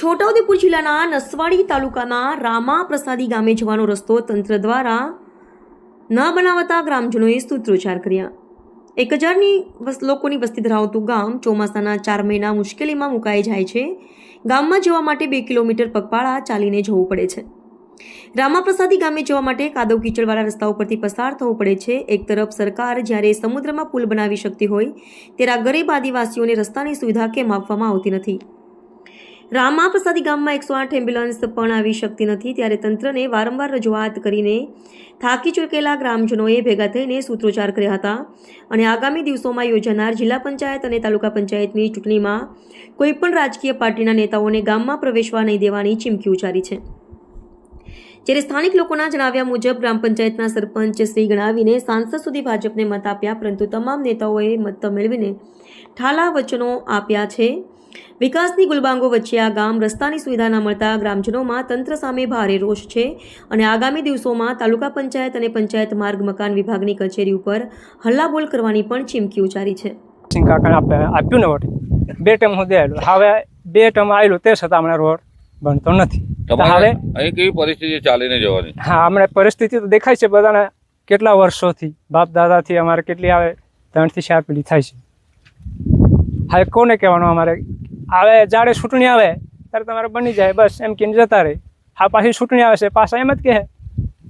છોટાઉદેપુર જિલ્લાના નસવાડી તાલુકાના રામા પ્રસાદી ગામે જવાનો રસ્તો તંત્ર દ્વારા ન બનાવતા ગ્રામજનોએ સૂત્રોચ્ચાર કર્યા. એક હજારની લોકોની વસ્તી ધરાવતું ગામ ચોમાસાના ચાર મહિના મુશ્કેલીમાં મુકાઈ જાય છે. ગામમાં જવા માટે બે કિલોમીટર પગપાળા ચાલીને જવું પડે છે. રામાપ્રસાદી ગામે જવા માટે કાદવ કીચડવાળા રસ્તા ઉપરથી પસાર થવું પડે છે. એક તરફ સરકાર જ્યારે સમુદ્રમાં પુલ બનાવી શકતી હોય, ત્યારે ગરીબ આદિવાસીઓને રસ્તાની સુવિધા કેમ આપવામાં આવતી નથી? રામાપ્રસાદી ગામમાં એકસો આઠ એમ્બ્યુલન્સ પણ આવી શકતી નથી. ત્યારે તંત્રને વારંવાર રજૂઆત કરીને થાકી ચૂકેલા ગ્રામજનોએ ભેગા થઈને સૂત્રોચ્ચાર કર્યા હતા. અને આગામી દિવસોમાં યોજાનાર જિલ્લા પંચાયત અને તાલુકા પંચાયતની ચૂંટણીમાં કોઈપણ રાજકીય પાર્ટીના નેતાઓને ગામમાં પ્રવેશવા નહીં દેવાની ચીમકી ઉચ્ચારી છે. જ્યારે સ્થાનિક લોકોના જણાવ્યા મુજબ ગ્રામ પંચાયતના સરપંચ શ્રી ગણાવીને સાંસદ સુધી ભાજપને મત આપ્યા, પરંતુ તમામ નેતાઓએ મત મેળવીને ઠાલા વચનો આપ્યા છે. વિકાસની ગુલબાંગો વચ્ચે આ ગામ રસ્તાની સુવિધા ન મળતા ગ્રામજનોમાં તંત્ર સામે ભારે રોષ છે અને આગામી દિવસોમાં તાલુકા પંચાયત અને પંચાયત માર્ગ મકાન વિભાગની કચેરી ઉપર હલ્લાબોલ કરવાની પણ ચીમકી ઉચ્ચારી છે. આપ્યું ને વોટ? બે ટર્મ સુધી આવેલું. હવે બે ટર્મ આવેલું તે છતાં હમણાં રોડ બનતો નથી. હવે અહીં કેવી પરિસ્થિતિ ચાલીને જવાની? હા હમણાં પરિસ્થિતિ તો દેખાય છે બધાને. કેટલા વર્ષોથી બાપ દાદાથી અમારે કેટલી આવે ત્રણથી ચાર પેઢી થાય છે. હવે કોને કહેવાનું અમારે આવે જાડે ચૂંટણી આવે ત્યારે તમારે બની જાય બસ એમ કહીને જતા રહે. હા પાછી ચૂંટણી આવે છે પાછા એમ જ કહે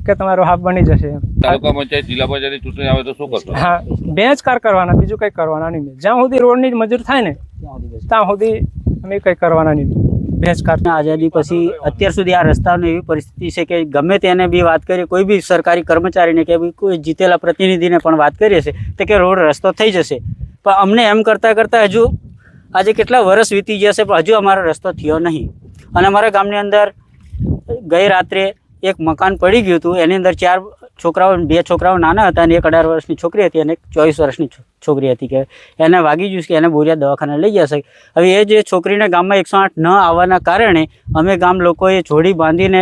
કે તમારો હાફ બની જશે તાલુકા પંચાયત જિલ્લા પંચાયતની ચૂંટણી આવે તો શું કરશો? હા બે જ કાર કરવાના બીજું કંઈ કરવાના નહીં. જ્યાં સુધી રોડની મજૂર થાય ને ત્યાં સુધી અમે કંઈ કરવાના નહીં. બેંચ કાર. આઝાદી પછી અત્યાર સુધી આ રસ્તાની એવી પરિસ્થિતિ છે કે ગમે તેને બી વાત કરીએ કોઈ બી સરકારી કર્મચારીને કે બી કોઈ જીતેલા પ્રતિનિધિને પણ વાત કરીએ છે તો કે રોડ રસ્તો થઈ જશે. પણ અમને એમ કરતાં કરતાં હજુ આજે કેટલા વર્ષ વીતી ગયા છે, પણ હજુ અમારો રસ્તો થયો નહીં. અને અમારા ગામની અંદર ગઈ રાત્રે એક મકાન પડી ગયું હતું. એની અંદર ચાર છોકરાઓ, બે છોકરાઓ નાના હતા અને એક અઢાર વર્ષની છોકરી હતી અને એક ચોવીસ વર્ષની છોકરી હતી કે એને વાગી ગયું કે એને બોરિયા દવાખાને લઈ જશે હવે એ જે છોકરીને ગામમાં એકસો આઠ ન આવવાના કારણે અમે ગામ લોકોએ જોડી બાંધીને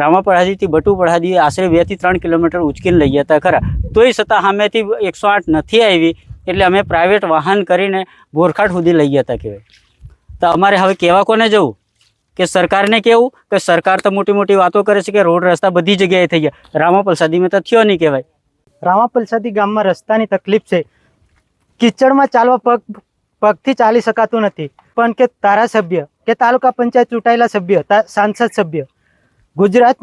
રામાપડાજીથી બટુપડાજી આશરે બેથી ત્રણ કિલોમીટર ઉચકીને લઈ હતા ખરા. તોય છતાં સામેથી એકસો આઠ નથી આવી. એટલે અમે પ્રાઇવેટ વાહન કરીને બોરખાટ સુધી લઈ ગયા હતા કહેવાય. તો અમારે હવે કહેવા કોને જવું? કે સરકારને કેવું? કે સરકાર તો મોટી મોટી વાતો કરે છે કે રોડ રસ્તા બધી જગ્યાએ થઈ ગયા. રામાપલસાદીમાં તો થયો નહીં કહેવાય. રામાપલસાદી ગામમાં રસ્તાની તકલીફ છે. કિચડમાં ચાલવા પગ પગથી ચાલી શકાતું નથી. પણ કે ધારાસભ્ય, કે તાલુકા પંચાયત ચૂંટાયેલા સભ્ય સાંસદ સભ્ય, ગુજરાત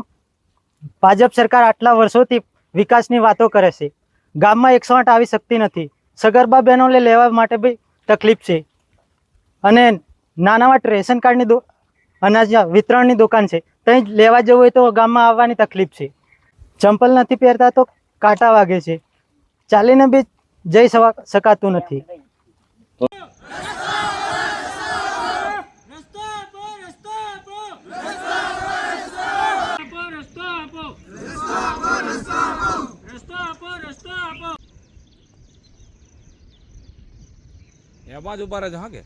ભાજપ સરકાર આટલા વર્ષોથી વિકાસની વાતો કરે છે. ગામમાં એકસો આઠ આવી શકતી નથી. સગર્ભા બહેનોને લેવા માટે બી તકલીફ છે. અને નાનામાં રેશન કાર્ડની દો અનાજ વિતરણની દુકાન છે. ત્યાં લેવા જવું હોય તો ગામમાં આવવાની તકલીફ છે. ચંપલ નથી પહેરતા તો કાંટા વાગે છે. ચાલીને બી જઈ શકાતું નથી. એ બાજુ ઊભા રહેજો હા કે?